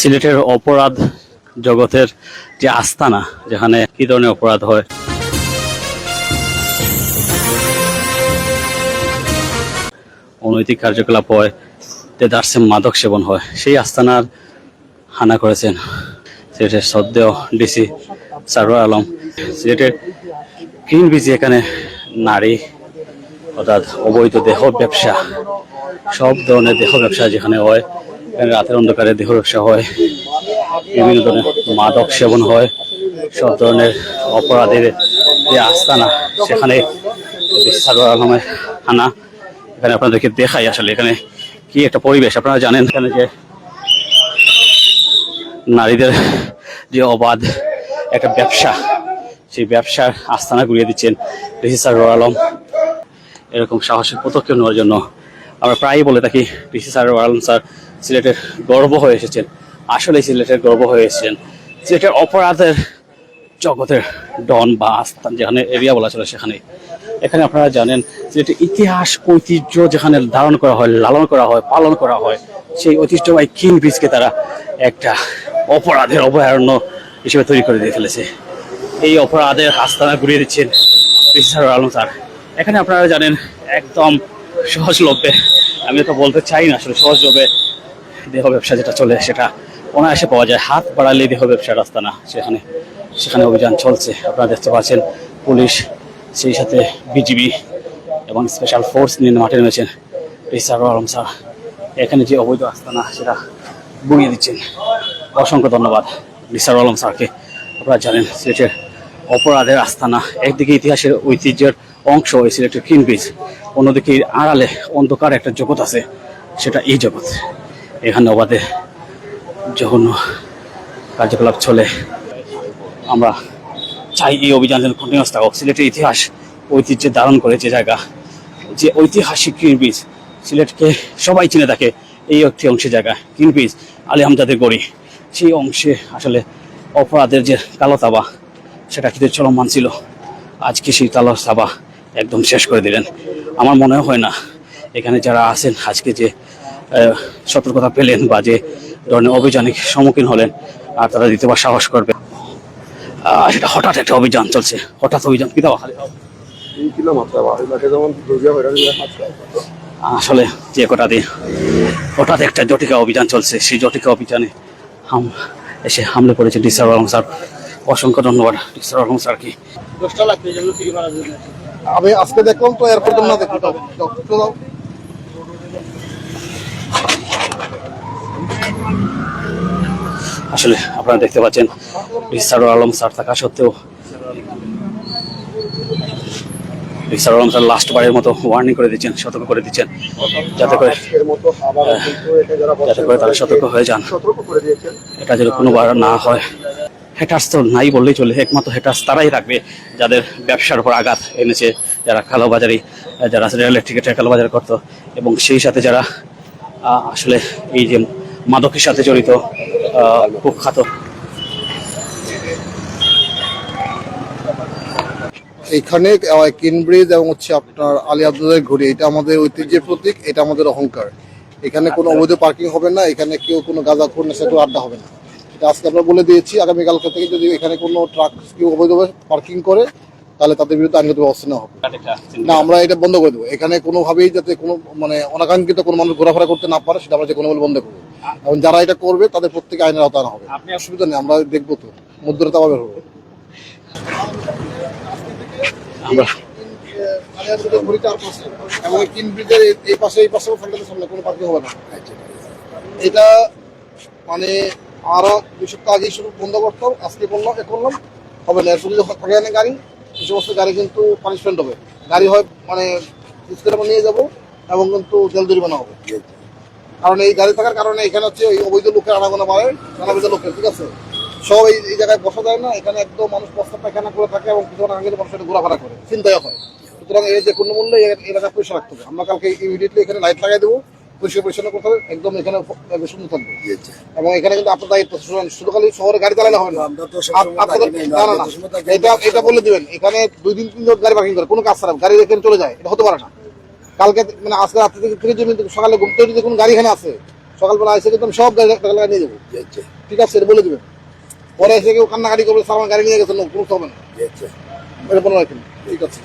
সিলেটের অপরাধ জগতের যে আস্তানা, যেখানে কি ধরনের অপরাধ হয়? অনৈতিক কার্যকলাপ হয় দেদারসে মাদক সেবন হয়, সেই আস্তানার হানা করেছেন সিলেটের সদ্য ডিসি সারোয়ার আলম। সিলেটের গ্রিন বিচে এখানে নারী অর্থাৎ অবৈধ দেহ ব্যবসা, সব ধরনের দেহ ব্যবসা যেখানে হয় রাতের অন্ধকারে দেহ ব্যবসা হয়। বিভিন্ন ধরনের মাদক সেবন হয়। সব ধরনের অপরাধের যে আস্তানা, সেখানে সারোয়ার আলমের হানা এখানে আপনাদেরকে দেখাই আসলে এখানে কি একটা পরিবেশ। আপনারা জানেন এখানে যে নারীদের যে অবাধ একটা ব্যবসা, সেই ব্যবসার আস্তানা ঘুরিয়ে দিচ্ছেন ঋষি সারোয়ার আলম। এরকম সাহসিক পদক্ষেপ নেওয়ার জন্য আমরা প্রায়ই বলে থাকি ঋষি সারোয়ার আলম স্যার সিলেটের গর্ব হয়ে এসেছেন। আসলে সিলেটের গর্ব হয়ে এসেছেন। সিলেটের অপরাধের জগতের ডন বা আস্থান যেখানে এরিয়া বলা চলে সেখানে। এখানে আপনারা জানেন, সিলেটের ইতিহাস, ঐতিহ্য যেখানে ধারণ করা হয়, লালন করা হয়, পালন করা হয়, সেই ঐতিহ্যবাহী কিং ব্রিজকে তারা একটা অপরাধের অভয়ারণ্য হিসেবে তৈরি করে দিয়ে ফেলেছে। এই অপরাধের আস্তানা ঘুরিয়ে দিচ্ছেন রিসার আলম স্যার। এখানে আপনারা জানেন, একদম সহজলভ্যে, আমি তো বলতে চাই না, আসলে সহজলভ্যে দেহ ব্যবসা যেটা চলে সেটা অনায়াসে পাওয়া যায়। হাত বাড়ালেই দেহ ব্যবসার রাস্তা না, সেখানে সেখানে অভিযান চলছে। আপনারা দেখতে পাচ্ছেন, পুলিশ, সেই সাথে বিজিবি এবং স্পেশাল ফোর্স নিয়ে মাঠে নেমেছেন। রিসার আলম স্যার, এখানে যে অবৈধ আস্তানা, সেটা বুড়িয়ে দিচ্ছেন। অসংখ্য ধন্যবাদ রিসার আলম স্যারকে। আপনারা জানেন, সিলেটের অপরাধের আস্তানা একদিকে ইতিহাসের ঐতিহ্যের অংশ এই সিলেটের কিন ব্রিজ অন্যদিকে আড়ালে অন্ধকার একটা জগৎ আছে, সেটা এই জগৎ। এখানে অবাধে জঘন্য কার্যকলাপ চলে। আমরা চাই এই অভিযান যেন কন্টিনিউস থাকুক। সিলেটের ইতিহাস ঐতিহ্যে ধারণ করে যে জায়গা, যে ঐতিহাসিক কিন ব্রিজ সিলেটকে সবাই চিনে থাকে, এই একটি অংশে জায়গা কিন ব্রিজ আলী হামজাদের গড়ি। সেই অংশে আসলে অপরাধের যে কালো তাবা, সেটা কিন্তু চলমান ছিল। আজকে সেই কালো তাবা একদম শেষ করে দিলেন। আমার মনে হয় না, এখানে যারা আছেন, আজকে যে সতর্কতা পেলেন বা যে ধরনের অভিযানিক সম্মুখীন হলেন আর তারা দ্বিতীয়বার সাহস করবে। সেটা হঠাৎ একটা অভিযান চলছে। হঠাৎ অভিযান কি দাও আসলে যে কটা দিয়ে হঠাৎ একটা জটিকা অভিযান চলছে সেই জটিকা অভিযানে হাম এসে হামলে পড়েছে ডিসার আলম স্যার। অসংখ্য ধন্যবাদ ডিসার আলম স্যারকে। আমি আজকে দেখলাম তো এরপর তো না দেখি। তো দাও আসলে আপনারা দেখতে পাচ্ছেন, রিসারুল আলম স্যার থাকা সত্ত্বেও রিসারুল আলম স্যার লাস্ট বারের মতো ওয়ার্নিং করে দিচ্ছেন, সতর্ক করে দিচ্ছেন, যাতে করে যাতে করে তারা সতর্ক হয়ে যান। এটা যেন কোনোবার না হয়। হেটার্স তো নাই বললেই চলে, একমাত্র হেটার্স তারাই রাখবে যাদের ব্যবসার উপর আঘাত এনেছে, যারা কালোবাজারি যারা রেল টিকিটের কালোবাজারি করতো, এবং সেই সাথে যারা আসলে এই যে মাদকের সাথে জড়িত কুখ্যাত। এখানে কিনব্রিজ এবং হচ্ছে আপনার আলী আব্দুলের ঘড়ি এটা আমাদের ঐতিহ্যের প্রতীক এটা আমাদের অহংকার। এখানে কোনো অবৈধ পার্কিং হবে না এখানে কেউ কোনো গাঁজা খুন নেশা করে আড্ডা হবে না। এটা আজকে আমরা বলে দিয়েছি আগামীকালকে থেকে যদি এখানে কোনো ট্রাক কেউ অবৈধভাবে পার্কিং করে তাহলে তাদের বিরুদ্ধে আইনগত ব্যবস্থা নেওয়া হবে। না আমরা এটা বন্ধ করে দেবো। এখানে কোনোভাবেই যাতে কোনো মানে অনাকাঙ্ক্ষিত কোনো মানুষ ঘোরাফেরা করতে না পারে সেটা আমরা যে কোনো বন্ধ করব। এবং যারা এটা করবে তাদের প্রত্যেকে আইনের আওতায় আনা হবে। আপনি অসুবিধা নেই আমরা দেখব তো। মধ্যরতা পাবে হবে। এটা মানে আরও দুই সপ্তাহ আগে শুরু বন্ধ করতাম আজকে বললাম এ করলাম। হবে এরপর না গাড়ি এই সমস্ত গাড়ি কিন্তু পানিশমেন্ট হবে। গাড়ি হয় মানে নিয়ে যাব এবং কিন্তু জেল জরিমানা হবে। কারণ এই গাড়ি থাকার কারণে এখানে হচ্ছে ওই অবৈধ লোকের আনাগোনা বাড়ে জানাবেজা লোকের, ঠিক আছে? সব এই এই জায়গায় বসা যায় না, এখানে একদম মানুষ বস্তা পায়খানা করে থাকে এবং কিছু আগে মানুষ এটা ঘোরাফেরা করে চিন্তায় হয়। সুতরাং এই যে কোনো মূল্যে এলাকা পরিষ্কার রাখতে হবে। আমরা কালকে ইমিডিয়েটলি এখানে লাইট লাগাই দেবো। পরিষ্কার পরিচ্ছন্ন করতে হবে একদম এখানে সুন্দর থাকবে এবং এখানে কিন্তু আপনার দায়িত্ব শুধু খালি শহরে গাড়ি চালালে হবে না। না না না এটা এটা বলে দিবেন এখানে দুই দিন তিন দিন গাড়ি পার্কিং করে কোনো কাজ ছাড়া গাড়ি এখানে চলে যায় এটা হতে পারে না। কালকে মানে আজকে রাত্রি থেকে থেকে যদি সকালে ঘুমতে যদি কোনো গাড়ি এখানে আছে। সকালবেলা এসে কিন্তু আমি সব গাড়ি টাকা নিয়ে যাব। ঠিক আছে। এটা বলে দিবেন। পরে এসে কেউ কান্নাকাটি করবে সামান গাড়ি নিয়ে গেছেন কোনো হবে না। এটা বলে রাখেন। ঠিক আছে।